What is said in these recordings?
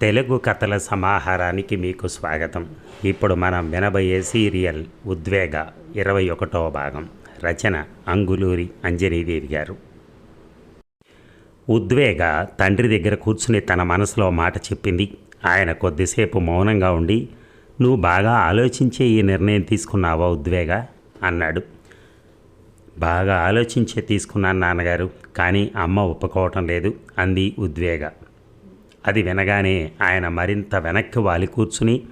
తెలుగు కథల సమాహారానికి మీకు స్వాగతం. ఇప్పుడు మనం వినబోయే సీరియల్ ఉద్వేగ ఇరవై ఒకటవ భాగం. రచన అంగులూరి అంజనీదేవి గారు. ఉద్వేగ తండ్రి దగ్గర కూర్చుని తన మనసులో మాట చెప్పింది. ఆయన కొద్దిసేపు మౌనంగా ఉండి నువ్వు బాగా ఆలోచించే ఈ నిర్ణయం తీసుకున్నావా ఉద్వేగ? అన్నాడు. బాగా ఆలోచించే తీసుకున్నాను నాన్నగారు కానీ అమ్మ ఒప్పుకోవటం లేదు అంది ఉద్వేగ. అది వినగానే ఆయన మరింత వెనక్కి వాలి కూర్చుని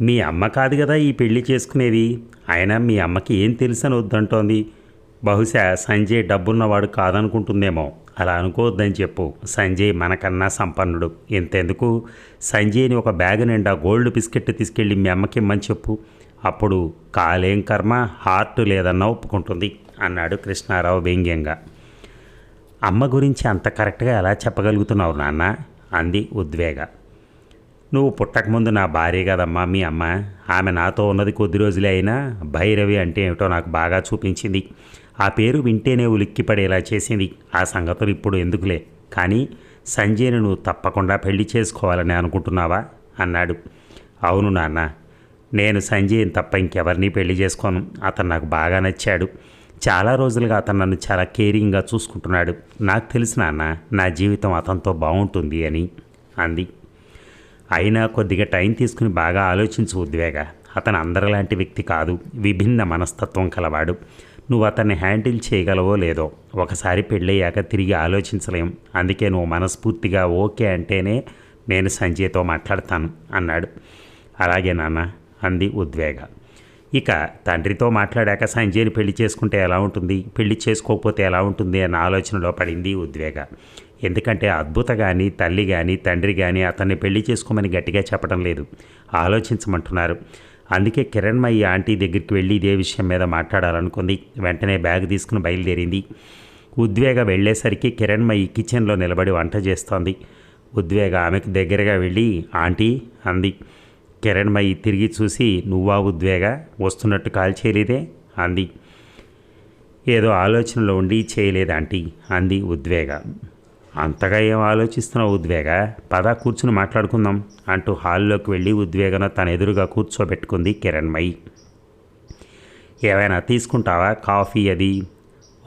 మీ అమ్మ కాదు కదా ఈ పెళ్ళి చేసుకునేది? ఆయన మీ అమ్మకి ఏం తెలుసని వద్దంటోంది బహుశా సంజయ్ డబ్బున్నవాడు కాదనుకుంటుందేమో. అలా అనుకోవద్దని చెప్పు. సంజయ్ మనకన్నా సంపన్నుడు. ఇంతెందుకు? సంజయ్ని ఒక బ్యాగ్ నిండా గోల్డ్ బిస్కెట్ తీసుకెళ్ళి మీ అమ్మకి ఇమ్మని చెప్పు. అప్పుడు కాలేం కర్మ? హార్ట్ లేదన్నా ఒప్పుకుంటుంది అన్నాడు కృష్ణారావు వ్యంగ్యంగా. అమ్మ గురించి అంత కరెక్ట్గా ఎలా చెప్పగలుగుతున్నావు నాన్న? అంది ఉద్వేగ. నువ్వు పుట్టకముందు నా భార్య కదమ్మా మీ అమ్మ. ఆమె నాతో ఉన్నది కొద్ది రోజులే అయినా భైరవి అంటే ఏమిటో నాకు బాగా చూపించింది. ఆ పేరు వింటేనే ఉలిక్కిపడేలా చేసింది. ఆ సంగతులు ఇప్పుడు ఎందుకులే? కానీ సంజయ్ని నువ్వు తప్పకుండా పెళ్ళి చేసుకోవాలని అనుకుంటున్నావా? అన్నాడు. అవును నాన్న. నేను సంజయ్ని తప్ప ఇంకెవరిని పెళ్ళి చేసుకోను. అతను నాకు బాగా నచ్చాడు. చాలా రోజులుగా అతను నన్ను చాలా కేరింగ్గా చూసుకుంటున్నాడు. నాకు తెలుసు నాన్న నా జీవితం అతనితో బాగుంటుంది అని అంది. అయినా కొద్దిగా టైం తీసుకుని బాగా ఆలోచించు ఉద్వేగ. అతను అందరిలాంటి వ్యక్తి కాదు విభిన్న మనస్తత్వం కలవాడు. నువ్వు అతన్ని హ్యాండిల్ చేయగలవో లేదో ఒకసారి పెళ్ళయ్యాక తిరిగి ఆలోచించలేం. అందుకే నువ్వు మనస్ఫూర్తిగా ఓకే అంటేనే నేను సంజయ్తో మాట్లాడతాను అన్నాడు. అలాగే నాన్న అంది ఉద్వేగ. ఇక తండ్రితో మాట్లాడాక సంజయ్ని పెళ్ళి చేసుకుంటే ఎలా ఉంటుంది? పెళ్ళి చేసుకోకపోతే ఎలా ఉంటుంది? అన్న ఆలోచనలో పడింది ఉద్వేగ. ఎందుకంటే అద్భుత కానీ తల్లి కానీ తండ్రి కానీ అతన్ని పెళ్ళి చేసుకోమని గట్టిగా చెప్పడం లేదు. ఆలోచించమంటున్నారు. అందుకే కిరణ్మయ్య ఆంటీ దగ్గరికి వెళ్ళి ఇదే విషయం మీద మాట్లాడాలనుకుంది. వెంటనే బ్యాగ్ తీసుకుని బయలుదేరింది. ఉద్వేగ వెళ్ళేసరికి కిరణ్మయ్యి కిచెన్లో నిలబడి వంట చేస్తోంది. ఉద్వేగ ఆమెకు దగ్గరగా వెళ్ళి ఆంటీ అంది. కిరణ్మయి తిరిగి చూసి నువ్వా ఉద్వేగ వస్తున్నట్టు కాల్ చేయలేదే? అంది. ఏదో ఆలోచనలో ఉండి చేయలేదు ఆంటీ? అంది ఉద్వేగ. అంతగా ఏం ఆలోచిస్తున్నావు ఉద్వేగ? పద కూర్చుని మాట్లాడుకుందాం అంటూ హాల్లోకి వెళ్ళి ఉద్వేగను తన ఎదురుగా కూర్చోబెట్టుకుంది కిరణ్మయి ఏవైనా తీసుకుంటావా? కాఫీ అది?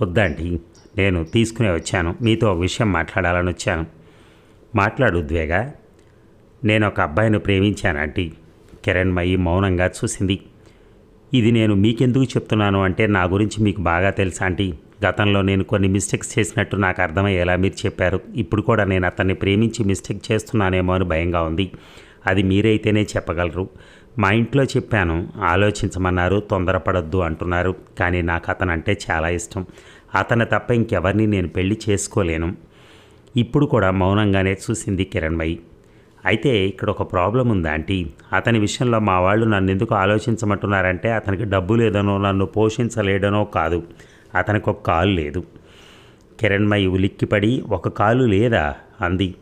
వద్దంటీ నేను తీసుకునే వచ్చాను. మీతో ఒక విషయం మాట్లాడాలని వచ్చాను. మాట్లాడు ఉద్వేగ. నేను ఒక అబ్బాయిని ప్రేమించాను ఆంటీ. కిరణ్మయి మౌనంగా చూసింది. ఇది నేను మీకెందుకు చెప్తున్నాను అంటే నా గురించి మీకు బాగా తెలుసా ఆంటీ. గతంలో నేను కొన్ని మిస్టేక్స్ చేసినట్టు నాకు అర్థమయ్యేలా మీరు చెప్పారు. ఇప్పుడు కూడా నేను అతన్ని ప్రేమించి మిస్టేక్ చేస్తున్నానేమో అని భయంగా ఉంది. అది మీరైతేనే చెప్పగలరు. మా ఇంట్లో చెప్పాను ఆలోచించమన్నారు తొందరపడొద్దు అంటున్నారు. కానీ నాకు అతను అంటే చాలా ఇష్టం. అతను తప్ప ఇంకెవరిని నేను పెళ్ళి చేసుకోలేను. ఇప్పుడు కూడా మౌనంగానే చూసింది కిరణ్మయి. అయితే ఇక్కడ ఒక ప్రాబ్లం ఉంది ఆంటీ. అతని విషయంలో మా వాళ్ళు నన్ను ఎందుకు ఆలోచించమంటున్నారంటే అతనికి డబ్బు లేదనో నన్ను పోషించలేడనో కాదు. అతనికి ఒక కాలు లేదు. కిరణ్మయి ఉలిక్కిపడి ఒక కాలు లేదా? అంది.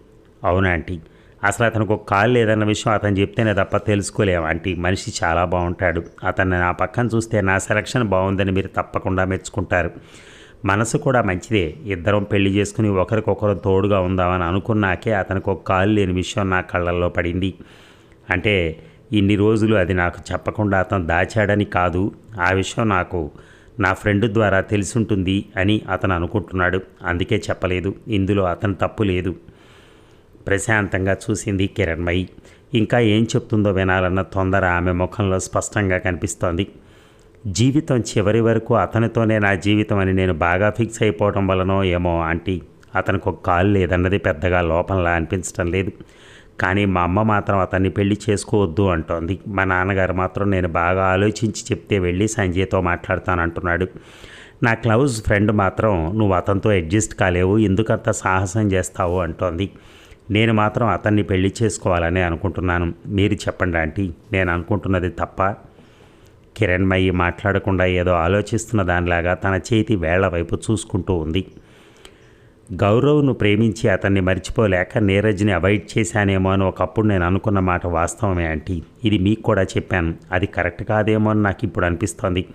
అవునా ఆంటీ. అసలు అతనికి ఒక కాలు లేదన్న విషయం అతను చెప్తేనే తప్ప తెలుసుకోలేము ఆంటీ. మనిషి చాలా బాగుంటాడు. అతన్ని నా పక్కన చూస్తే నా సెలక్షన్ బాగుందని మీరు తప్పకుండా మెచ్చుకుంటారు. మనసు కూడా మంచిదే. ఇద్దరం పెళ్ళి చేసుకుని ఒకరికొకరు తోడుగా ఉందామని అనుకున్నాకే అతనికి ఒక కాలు లేని విషయం నా కళ్ళల్లో పడింది. అంటే ఇన్ని రోజులు అది నాకు చెప్పకుండా అతను దాచాడని కాదు. ఆ విషయం నాకు నా ఫ్రెండ్ ద్వారా తెలిసుంటుంది అని అతను అనుకుంటున్నాడు. అందుకే చెప్పలేదు. ఇందులో అతను తప్పు లేదు. ప్రశాంతంగా చూసింది కిరణ్మయి. ఇంకా ఏం చెప్తుందో వినాలన్న తొందర ఆమె ముఖంలో స్పష్టంగా కనిపిస్తోంది. జీవితం చివరి వరకు అతనితోనే నా జీవితం అని నేను బాగా ఫిక్స్ అయిపోవడం వలనో ఏమో ఆంటీ అతనికి ఒక కాలు లేదన్నది పెద్దగా లోపంలా అనిపించడం లేదు. కానీ మా అమ్మ మాత్రం అతన్ని పెళ్ళి చేసుకోవద్దు అంటోంది. మా నాన్నగారు మాత్రం నేను బాగా ఆలోచించి చెప్తే వెళ్ళి సంజయ్తో మాట్లాడతానంటున్నాడు. నా క్లౌజ్ ఫ్రెండ్ మాత్రం నువ్వు అతనితో అడ్జస్ట్ కాలేవు ఎందుకంత సాహసం చేస్తావు? అంటోంది. నేను మాత్రం అతన్ని పెళ్ళి చేసుకోవాలని అనుకుంటున్నాను. మీరు చెప్పండి ఆంటీ నేను అనుకుంటున్నది తప్ప కిరణ్మయి మాట్లాడకుండా ఏదో ఆలోచిస్తున్న దానిలాగా తన చేతి వేళ్ళ వైపు చూసుకుంటూ ఉంది. గౌరవ్ను ప్రేమించి అతన్ని మర్చిపోలేక నీరజ్ని అవాయిడ్ చేశానేమో అని ఒకప్పుడు నేను అనుకున్న మాట వాస్తవమే ఆంటీ. ఇది మీకు కూడా చెప్పాను. అది కరెక్ట్ కాదేమో అని నాకు ఇప్పుడు అనిపిస్తోంది.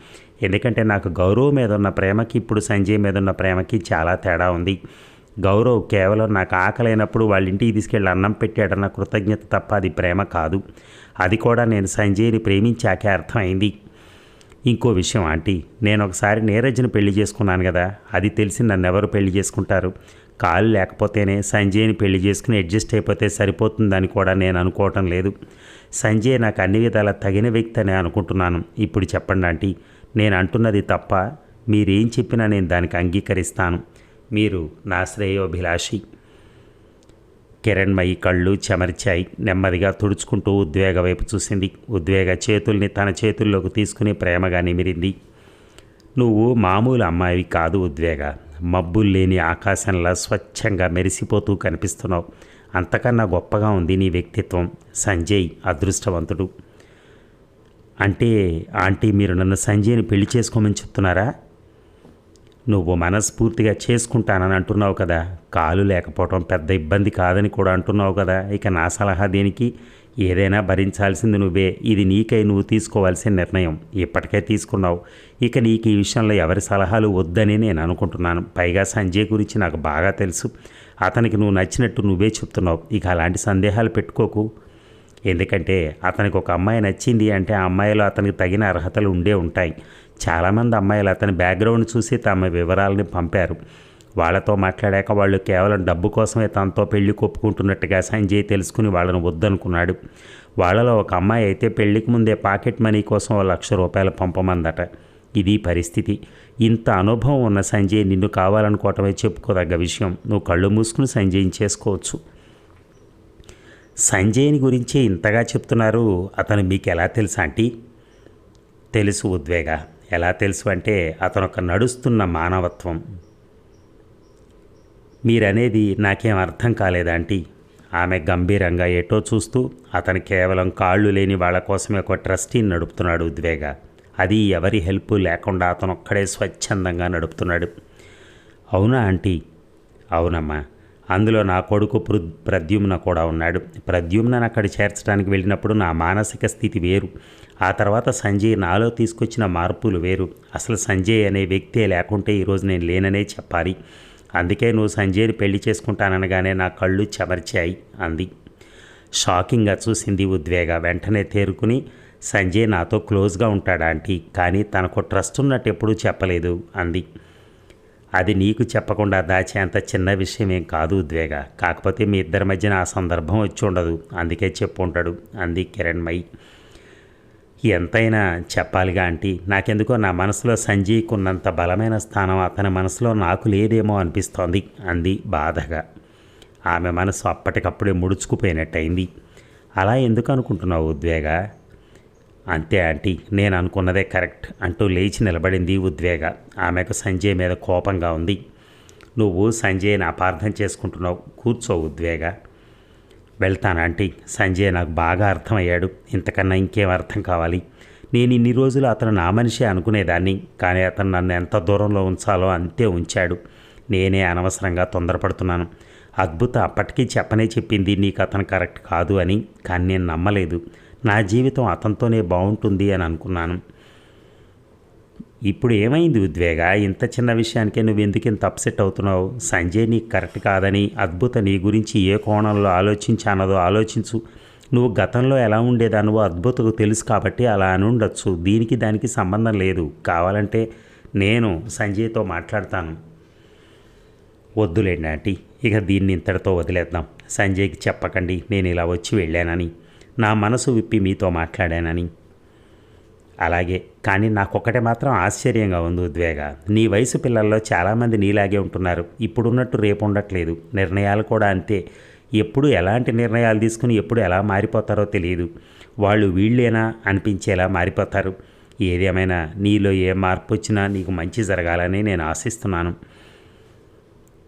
ఎందుకంటే నాకు గౌరవ్ మీద ఉన్న ప్రేమకి ఇప్పుడు సంజయ్ మీద ఉన్న ప్రేమకి చాలా తేడా ఉంది. గౌరవ్ కేవలం నాకు ఆకలైనప్పుడు వాళ్ళ ఇంటికి తీసుకెళ్ళి అన్నం పెట్టాడన్న కృతజ్ఞత తప్ప అది ప్రేమ కాదు. అది కూడా నేను సంజయ్ని ప్రేమించాకే అర్థమైంది. ఇంకో విషయం ఆంటీ. నేను ఒకసారి నీరజ్ని పెళ్ళి చేసుకున్నాను కదా అది తెలిసి నన్ను ఎవరు పెళ్ళి చేసుకుంటారు? కాలు లేకపోతేనే సంజయ్ని పెళ్ళి చేసుకుని అడ్జస్ట్ అయిపోతే సరిపోతుందని కూడా నేను అనుకోవటం లేదు. సంజయ్ నాకు అన్ని విధాల తగిన వ్యక్తి అని అనుకుంటున్నాను. ఇప్పుడు చెప్పండి ఆంటీ. నేను అంటున్నది తప్ప మీరేం చెప్పినా నేను దానికి అంగీకరిస్తాను. మీరు నా శ్రేయోభిలాషి. కిరణ్మయి కళ్ళు చెమర్చాయి. నెమ్మదిగా తుడుచుకుంటూ ఉద్వేగ వైపు చూసింది. ఉద్వేగ చేతుల్ని తన చేతుల్లోకి తీసుకుని ప్రేమగా నిమిరింది. నువ్వు మామూలు అమ్మాయివి కాదు ఉద్వేగ. మబ్బులు లేని ఆకాశంలా స్వచ్ఛంగా మెరిసిపోతూ కనిపిస్తున్నావు. అంతకన్నా గొప్పగా ఉంది నీ వ్యక్తిత్వం. సంజయ్ అదృష్టవంతుడు. అంటే ఆంటీ మీరు నన్ను సంజయ్ని పెళ్ళి చేసుకోమని చెప్తున్నారా? నువ్వు మనస్ఫూర్తిగా చేసుకుంటానని అంటున్నావు కదా. కాలు లేకపోవటం పెద్ద ఇబ్బంది కాదని కూడా అంటున్నావు కదా. ఇక నా సలహా దేనికి ఏదైనా భరించాల్సింది నువ్వే. ఇది నీకై నువ్వు తీసుకోవాల్సిన నిర్ణయం. ఇప్పటికే తీసుకున్నావు. ఇక నీకు ఈ విషయంలో ఎవరి సలహాలు వద్దని నేను అనుకుంటున్నాను. పైగా సంజయ్ గురించి నాకు బాగా తెలుసు. అతనికి నువ్వు నచ్చినట్టు నువ్వే చెప్తున్నావు. ఇక అలాంటి సందేహాలు పెట్టుకోకు. ఎందుకంటే అతనికి ఒక అమ్మాయి నచ్చింది అంటే ఆ అమ్మాయిలో అతనికి తగిన అర్హతలు ఉండే ఉంటాయి. చాలామంది అమ్మాయిలు అతని బ్యాక్గ్రౌండ్ చూసి తమ వివరాలని పంపారు. వాళ్ళతో మాట్లాడాక వాళ్ళు కేవలం డబ్బు కోసమే తనతో పెళ్ళి కొప్పుకుంటున్నట్టుగా సంజయ్ తెలుసుకుని వాళ్ళను వద్దనుకున్నాడు. వాళ్ళలో ఒక అమ్మాయి అయితే పెళ్ళికి ముందే పాకెట్ మనీ కోసం లక్ష రూపాయలు పంపమందట. ఇది పరిస్థితి. ఇంత అనుభవం ఉన్న సంజయ్ నిన్ను కావాలనుకోవటమే చెప్పుకోదగ్గ విషయం. నువ్వు కళ్ళు మూసుకుని సంజయ్ని చేసుకోవచ్చు. సంజయ్ని గురించి ఇంతగా చెప్తున్నారు. అతను మీకు ఎలా తెలుసా ఆంటీ? తెలుసు ఉద్వేగా. ఎలా తెలుసు అంటే అతను ఒక నడుస్తున్న మానవత్వం. మీరనేది నాకేం అర్థం కాలేదాంటీ ఆమె గంభీరంగా ఎటో చూస్తూ అతను కేవలం కాళ్ళు లేని వాళ్ళ కోసమే ఒక ట్రస్టీని నడుపుతున్నాడు ఉద్వేగ. అది ఎవరి హెల్ప్ లేకుండా అతను ఒక్కడే స్వచ్ఛందంగా నడుపుతున్నాడు. అవునా ఆంటీ? అవునమ్మా. అందులో నా కొడుకు పృ ప్రద్యుమ్న కూడా ఉన్నాడు. ప్రద్యుమ్నను అక్కడ చేర్చడానికి వెళ్ళినప్పుడు నా మానసిక స్థితి వేరు. ఆ తర్వాత సంజయ్ నాలో తీసుకొచ్చిన మార్పులు వేరు. అసలు సంజయ్ అనే వ్యక్తే లేకుంటే ఈరోజు నేను లేననే చెప్పాలి. అందుకే నువ్వు సంజయ్ని పెళ్ళి చేసుకుంటాననగానే నా కళ్ళు చెమర్చాయి అంది. షాకింగ్గా చూసింది ఉద్వేగ. వెంటనే తేరుకుని సంజయ్ నాతో క్లోజ్గా ఉంటాడా ఆంటీ? కానీ తనకు ట్రస్ట్ ఉన్నట్టు ఎప్పుడూ చెప్పలేదు అంది. అది నీకు చెప్పకుండా దాచేంత చిన్న విషయం ఏం కాదు ఉద్వేగ. కాకపోతే మీ ఇద్దరి మధ్యన ఆ సందర్భం వచ్చి ఉండదు. అందుకే చెప్పు ఉంటాడు అంది కిరణ్మయి. ఎంతైనా చెప్పాలిగా ఆంటీ. నాకెందుకో నా మనసులో సంజయ్కి ఉన్నంత బలమైన స్థానం అతని మనసులో నాకు లేదేమో అనిపిస్తోంది అంది బాధగా. ఆమె మనసు అప్పటికప్పుడే ముడుచుకుపోయినట్టయింది. అలా ఎందుకు అనుకుంటున్నావు ఉద్వేగ? అంతే ఆంటీ. నేను అనుకున్నదే కరెక్ట్ అంటూ లేచి నిలబడింది ఉద్వేగ. ఆమెకు సంజయ్ మీద కోపంగా ఉంది. నువ్వు సంజయ్ని అపార్థం చేసుకుంటున్నావు. కూర్చో ఉద్వేగ. వెళ్తాను ఆంటీ. సంజయ్ నాకు బాగా అర్థమయ్యాడు. ఇంతకన్నా ఇంకేం అర్థం కావాలి? నేను ఇన్ని రోజులు అతను నా మనిషి అనుకునేదాన్ని కానీ అతను నన్ను ఎంత దూరంలో ఉంచాలో అంతే ఉంచాడు. నేనే అనవసరంగా తొందరపడుతున్నాను. అద్భుత అప్పటికీ చెప్పనే చెప్పింది నీకు అతను కరెక్ట్ కాదు అని కానీ నేను నమ్మలేదు. నా జీవితం అతనితోనే బాగుంటుంది అని అనుకున్నాను. ఇప్పుడు ఏమైంది ఉద్వేగ? ఇంత చిన్న విషయానికే నువ్వు ఎందుకు ఇంత అప్సెట్ అవుతున్నావు? సంజయ్ నీకు కరెక్ట్ కాదని అద్భుత నీ గురించి ఏ కోణంలో ఆలోచించానదో ఆలోచించు. నువ్వు గతంలో ఎలా ఉండేదానివో అద్భుతకు తెలుసు కాబట్టి అలా అని ఉండొచ్చు. దీనికి దానికి సంబంధం లేదు. కావాలంటే నేను సంజయ్తో మాట్లాడతాను. వద్దులేండి ఆంటీ. ఇక దీన్ని ఇంతటితో వదిలేద్దాం. సంజయ్కి చెప్పకండి నేను ఇలా వచ్చి వెళ్ళానని. నా మనసు విప్పి మీతో మాట్లాడానని. అలాగే కానీ నాకొక్కటే మాత్రం ఆశ్చర్యంగా ఉంది ఉద్వేగ. నీ వయసు పిల్లల్లో చాలామంది నీలాగే ఉంటున్నారు. ఇప్పుడున్నట్టు రేపు ఉండట్లేదు నిర్ణయాలు కూడా అంతే. ఎప్పుడు ఎలాంటి నిర్ణయాలు తీసుకుని ఎప్పుడు ఎలా మారిపోతారో తెలియదు వాళ్ళు వీళ్ళేనా అనిపించేలా మారిపోతారు. ఏదేమైనా నీలో ఏ మార్పు వచ్చినా నీకు మంచి జరగాలని నేను ఆశిస్తున్నాను.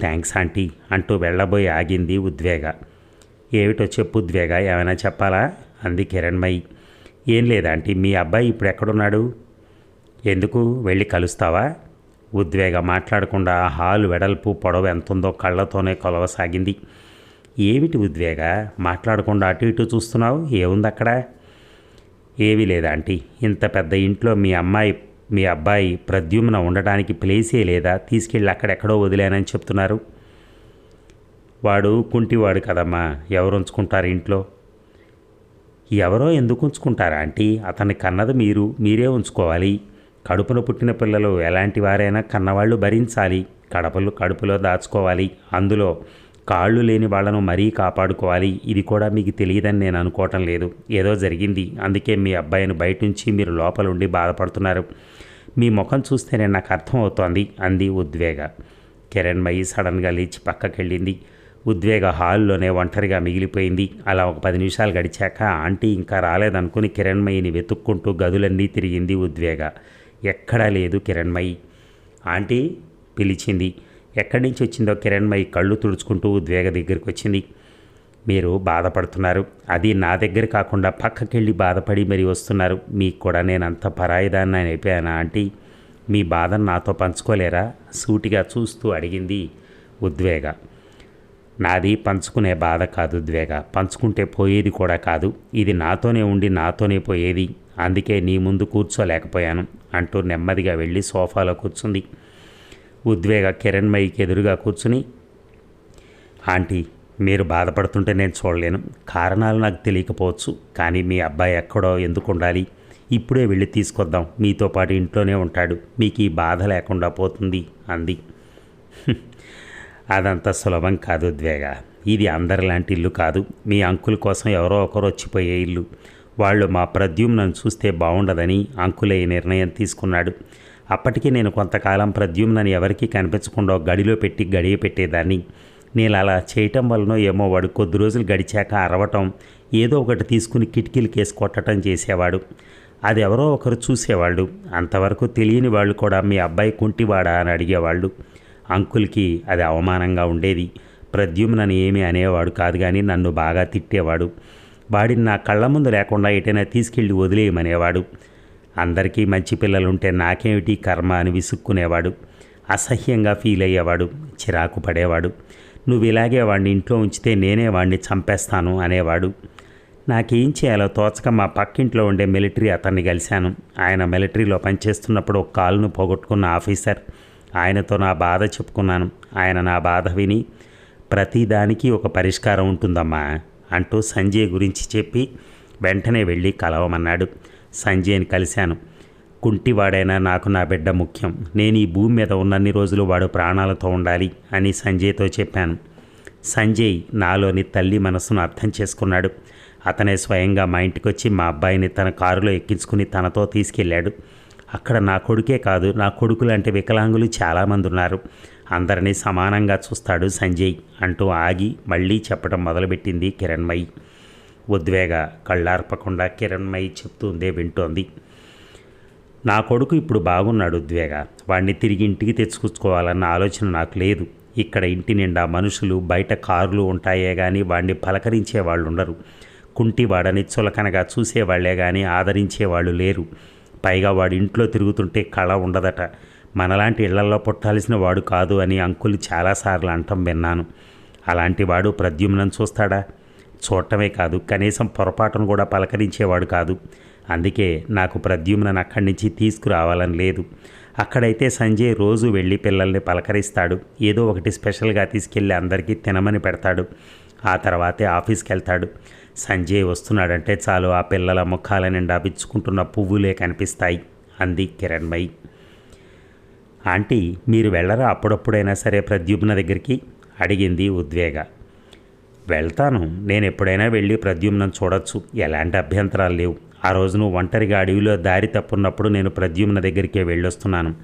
థ్యాంక్స్ ఆంటీ అంటూ వెళ్ళబోయి ఆగింది ఉద్వేగ. ఏమిటో చెప్పు ఉద్వేగ ఏమైనా చెప్పాలా? అంది కిరణ్మయి. ఏం లేదా ఆంటీ మీ అబ్బాయి ఇప్పుడు ఎక్కడున్నాడు? ఎందుకు? వెళ్ళి కలుస్తావా? ఉద్వేగ మాట్లాడకుండా హాలు వెడల్పు పొడవు ఎంతుందో కళ్ళతోనే కొలవసాగింది. ఏమిటి ఉద్వేగ? మాట్లాడకుండా అటు ఇటు చూస్తున్నావు? ఏముంది అక్కడ? ఏమీ లేదా ఆంటీ ఇంత పెద్ద ఇంట్లో మీ అమ్మాయి మీ అబ్బాయి ప్రద్యుమ్న ఉండడానికి ప్లేసే లేదా? తీసుకెళ్ళి అక్కడెక్కడో వదిలేనని చెప్తున్నారు. వాడు కుంటివాడు కదమ్మా ఎవరు ఉంచుకుంటారు ఇంట్లో? ఎవరో ఎందుకు ఉంచుకుంటారా ఆంటీ? అతన్ని కన్నది మీరు మీరే ఉంచుకోవాలి. కడుపున పుట్టిన పిల్లలు ఎలాంటి వారైనా కన్నవాళ్ళు భరించాలి. కడపలు కడుపులో దాచుకోవాలి. అందులో కాళ్ళు లేని వాళ్ళను మరీ కాపాడుకోవాలి. ఇది కూడా మీకు తెలియదని నేను అనుకోవటం లేదు. ఏదో జరిగింది. అందుకే మీ అబ్బాయిని బయట నుంచి మీరు లోపల ఉండి బాధపడుతున్నారు. మీ ముఖం చూస్తేనే నాకు అర్థమవుతోంది అంది ఉద్వేగ. కిరణ్మయి సడన్గా లేచి పక్కకెళ్ళింది. ఉద్వేగ హాల్లోనే ఒంటరిగా మిగిలిపోయింది. అలా ఒక పది నిమిషాలు గడిచాక ఆంటీ ఇంకా రాలేదనుకుని కిరణ్మయిని వెతుక్కుంటూ గదులన్నీ తిరిగింది ఉద్వేగ. ఎక్కడా లేదు కిరణ్మయి ఆంటీ పిలిచింది. ఎక్కడి నుంచి వచ్చిందో కిరణ్మయి కళ్ళు తుడుచుకుంటూ ఉద్వేగ దగ్గరికి వచ్చింది మీరు బాధపడుతున్నారు. అది నా దగ్గర కాకుండా పక్కకెళ్ళి బాధపడి మరి వస్తున్నారు. మీకు కూడా నేను అంత పరాయిదాన్ని అయిపోయానా ఆంటీ? మీ బాధను నాతో పంచుకోలేరా? సూటిగా చూస్తూ అడిగింది ఉద్వేగ. నాది పంచుకునే బాధ కాదు ఉద్వేగ పంచుకుంటే పోయేది కూడా కాదు. ఇది నాతోనే ఉండి నాతోనే పోయేది. అందుకే నీ ముందు కూర్చోలేకపోయాను అంటూ నెమ్మదిగా వెళ్ళి సోఫాలో కూర్చుంది. ఉద్వేగ కిరణ్మయికి ఎదురుగా కూర్చుని ఆంటీ మీరు బాధపడుతుంటే నేను చూడలేను. కారణాలు నాకు తెలియకపోవచ్చు కానీ మీ అబ్బాయి ఎక్కడో ఎందుకు ఉండాలి? ఇప్పుడే వెళ్ళి తీసుకొద్దాం. మీతో పాటు ఇంట్లోనే ఉంటాడు. మీకు ఈ బాధ లేకుండా పోతుంది అంది. అదంత సులభం కాదు ఉద్వేగ ఇది అందరిలాంటి ఇల్లు కాదు. మీ అంకుల్ కోసం ఎవరో ఒకరు వచ్చిపోయే ఇల్లు. వాళ్ళు మా ప్రద్యుమ్నను చూస్తే బాగుండదని అంకులే ఈ నిర్ణయం తీసుకున్నాడు. అప్పటికి నేను కొంతకాలం ప్రద్యుమ్నని ఎవరికీ కనిపించకుండా గడిలో పెట్టి గడియ పెట్టేదాన్ని. నేను అలా చేయటం వలన ఏమో వాడు కొద్ది రోజులు గడిచాక అరవటం ఏదో ఒకటి తీసుకుని కిటికీలు కేసు చేసేవాడు. అది ఎవరో ఒకరు చూసేవాళ్ళు. అంతవరకు తెలియని వాళ్ళు కూడా మీ అబ్బాయి కుంటివాడా అని అడిగేవాళ్ళు. అంకుల్కి అది అవమానంగా ఉండేది. ప్రద్యుమ్నని ఏమీ అనేవాడు కాదు కానీ నన్ను బాగా తిట్టేవాడు. వాడిని నా కళ్ళ ముందు లేకుండా ఎటైనా తీసుకెళ్ళి వదిలేయమనేవాడు. అందరికీ మంచి పిల్లలుంటే నాకేమిటి కర్మ అని విసుక్కునేవాడు. అసహ్యంగా ఫీల్ అయ్యేవాడు. చిరాకు పడేవాడు. నువ్వు ఇలాగే వాడిని ఇంట్లో ఉంచితే నేనే వాడిని చంపేస్తాను అనేవాడు. నాకేం చేయాలో తోచక మా పక్కింట్లో ఉండే మిలిటరీ అతన్ని కలిశాను. ఆయన మిలిటరీలో పనిచేస్తున్నప్పుడు ఒక కాలును పోగొట్టుకున్న ఆఫీసర్. ఆయనతో నా బాధ చెప్పుకున్నాను. ఆయన నా బాధ విని ప్రతిదానికి ఒక పరిష్కారం ఉంటుందమ్మా అంటూ సంజయ్ గురించి చెప్పి వెంటనే వెళ్ళి కలవమన్నాడు. సంజయ్ని కలిశాను. కుంటివాడైనా నాకు నా బిడ్డ ముఖ్యం. నేను ఈ భూమి మీద ఉన్నన్ని రోజులు వాడు ప్రాణాలతో ఉండాలి అని సంజయ్తో చెప్పాను. సంజయ్ నాలోని తల్లి మనసును అర్థం చేసుకున్నాడు. అతనే స్వయంగా మా ఇంటికి వచ్చి మా అబ్బాయిని తన కారులో ఎక్కించుకుని తనతో తీసుకెళ్ళాడు. అక్కడ నా కొడుకే కాదు నా కొడుకు లాంటి వికలాంగులు చాలామంది ఉన్నారు. అందరినీ సమానంగా చూస్తాడు సంజయ్ అంటూ ఆగి మళ్ళీ చెప్పడం మొదలుపెట్టింది కిరణ్మయి. ఉద్వేగ కళ్ళార్పకుండా కిరణ్మయి చెప్తుందే వింటోంది. నా కొడుకు ఇప్పుడు బాగున్నాడు ఉద్వేగ వాడిని తిరిగి ఇంటికి తెచ్చుకొచ్చుకోవాలన్న ఆలోచన నాకు లేదు. ఇక్కడ ఇంటి నిండా మనుషులు బయట కార్లు ఉంటాయే కానీ వాడిని పలకరించే వాళ్ళు ఉండరు కుంటివాడని చులకనగా చూసేవాళ్ళే కానీ ఆదరించేవాళ్ళు లేరు. పైగా వాడు ఇంట్లో తిరుగుతుంటే కళ ఉండదట. మనలాంటి ఇళ్ళలో పుట్టాల్సిన వాడు కాదు అని అంకులు చాలాసార్లు అంటం విన్నాను. అలాంటి వాడు ప్రద్యుమ్నం చూస్తాడా? చూడటమే కాదు కనీసం పొరపాటును కూడా పలకరించేవాడు కాదు. అందుకే నాకు ప్రద్యుమ్నను అక్కడి నుంచి తీసుకురావాలని లేదు. అక్కడైతే సంజయ్ రోజు వెళ్ళి పిల్లల్ని పలకరిస్తాడు. ఏదో ఒకటి స్పెషల్గా తీసుకెళ్ళి అందరికీ తినమని పెడతాడు. ఆ తర్వాతే ఆఫీస్కి వెళ్తాడు సంజయ్ వస్తున్నాడంటే చాలు ఆ పిల్లల ముఖాల నిండా పిచ్చుకుంటున్న పువ్వులే కనిపిస్తాయి అంది కిరణ్మయి. ఆంటీ మీరు వెళ్ళరా? అప్పుడప్పుడైనా సరే ప్రద్యుమ్న దగ్గరికి అడిగింది ఉద్వేగ. వెళ్తాను నేను ఎప్పుడైనా వెళ్ళి ప్రద్యుమ్నం చూడొచ్చు ఎలాంటి అభ్యంతరాలు లేవు. ఆ రోజు నువ్వు ఒంటరిగా అడవిలో దారి తప్పున్నప్పుడు నేను ప్రద్యుమ్న దగ్గరికే వెళ్ళొస్తున్నాను.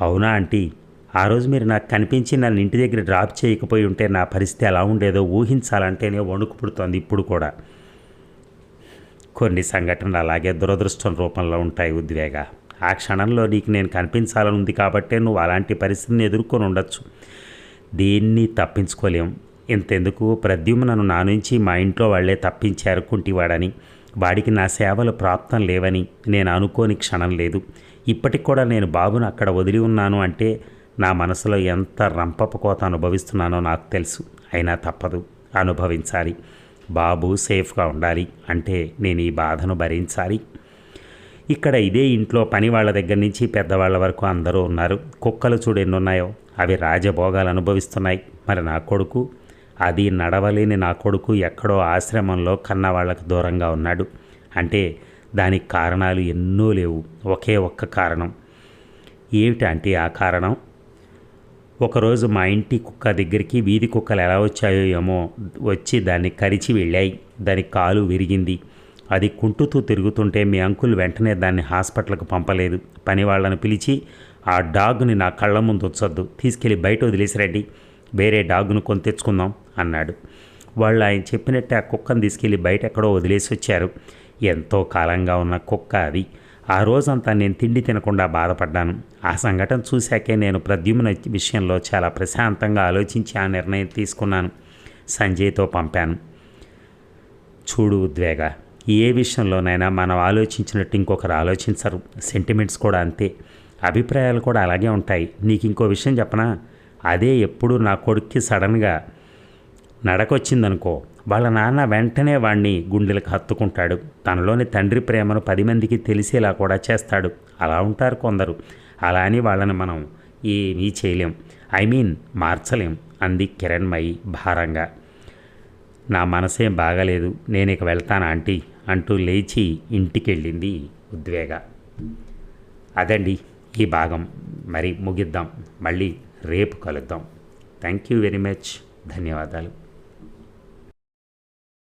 అవునా ఆంటీ? ఆ రోజు మీరు నాకు కనిపించి నన్ను ఇంటి దగ్గర డ్రాప్ చేయకపోయి ఉంటే నా పరిస్థితి ఎలా ఉండేదో ఊహించాలంటేనే వణుకు పుడుతోంది ఇప్పుడు కూడా. కొన్ని సంఘటనలు అలాగే దురదృష్టం రూపంలో ఉంటాయి ఉద్వేగ. ఆ క్షణంలో నీకు నేను కనిపించాలని ఉంది కాబట్టే నువ్వు అలాంటి పరిస్థితిని ఎదుర్కొని ఉండొచ్చు. దీన్ని తప్పించుకోలేం. ఇంతెందుకు? ప్రద్యుమ్నను నా నుంచి మా ఇంట్లో వాళ్ళే తప్పించారు కుంటివాడని. వాడికి నా సేవలు ప్రాప్తం లేవని నేను అనుకోని క్షణం లేదు. ఇప్పటికి కూడా నేను బాబును అక్కడ వదిలి ఉన్నాను అంటే నా మనసులో ఎంత రంపపు కోత అనుభవిస్తున్నానో నాకు తెలుసు. అయినా తప్పదు. అనుభవించాలి. బాబు సేఫ్గా ఉండాలి అంటే నేను ఈ బాధను భరించాలి. ఇక్కడ ఇదే ఇంట్లో పని వాళ్ళ దగ్గర నుంచి పెద్దవాళ్ళ వరకు అందరూ ఉన్నారు. కుక్కలు చూడు ఎన్నున్నాయో? అవి రాజభోగాలు అనుభవిస్తున్నాయి. మరి నా కొడుకు? అది నడవలేని నా కొడుకు ఎక్కడో ఆశ్రమంలో కన్నవాళ్ళకు దూరంగా ఉన్నాడు. అంటే దానికి కారణాలు ఎన్నో లేవు. ఒకే ఒక్క కారణం. ఏమిటంటే ఆ కారణం? ఒకరోజు మా ఇంటి కుక్క దగ్గరికి వీధి కుక్కలు ఎలా వచ్చాయో ఏమో వచ్చి దాన్ని కరిచి వెళ్ళాయి. దాని కాలు విరిగింది. అది కుంటుతూ తిరుగుతుంటే మీ అంకుల్ వెంటనే దాన్ని హాస్పిటల్కి పంపలేదు. పని వాళ్ళని పిలిచి ఆ డాగ్ని నా కళ్ళ ముందు వచ్చొద్దు తీసుకెళ్ళి బయట వదిలేసిరండి వేరే డాగ్ను కొని తెచ్చుకుందాం అన్నాడు. వాళ్ళు ఆయన చెప్పినట్టే ఆ కుక్కను తీసుకెళ్ళి బయట ఎక్కడో వదిలేసి వచ్చారు. ఎంతో కాలంగా ఉన్న కుక్క అది. ఆ రోజంతా నేను తిండి తినకుండా బాధపడ్డాను. ఆ సంఘటన చూశాకే నేను ప్రద్యుమ్న విషయంలో చాలా ప్రశాంతంగా ఆలోచించి ఆ నిర్ణయం తీసుకున్నాను. సంజయ్తో పంపాను. చూడు ఉద్వేగ ఏ విషయంలోనైనా మనం ఆలోచించినట్టు ఇంకొకరు ఆలోచించరు. సెంటిమెంట్స్ కూడా అంతే. అభిప్రాయాలు కూడా అలాగే ఉంటాయి. నీకు ఇంకో విషయం చెప్పనా? అదే ఎప్పుడు నా కొడుక్కి సడన్గా నడకొచ్చిందనుకో వాళ్ళ నాన్న వెంటనే వాణ్ణి గుండెలకు హత్తుకుంటాడు. తనలోని తండ్రి ప్రేమను పది మందికి తెలిసేలా కూడా చేస్తాడు. అలా ఉంటారు కొందరు. అలా అని వాళ్ళని మనం ఏమీ చేయలేం. ఐ మీన్ మార్చలేం. అంది కిరణ్మయి భారంగా. నా మనసేం బాగలేదు. నేను ఇక వెళ్తాను ఆంటీ? అంటూ లేచి ఇంటికెళ్ళింది ఉద్వేగ. అదండి ఈ భాగం. మరి ముగిద్దాం. మళ్ళీ రేపు కలుద్దాం. Thank you very much. ధన్యవాదాలు.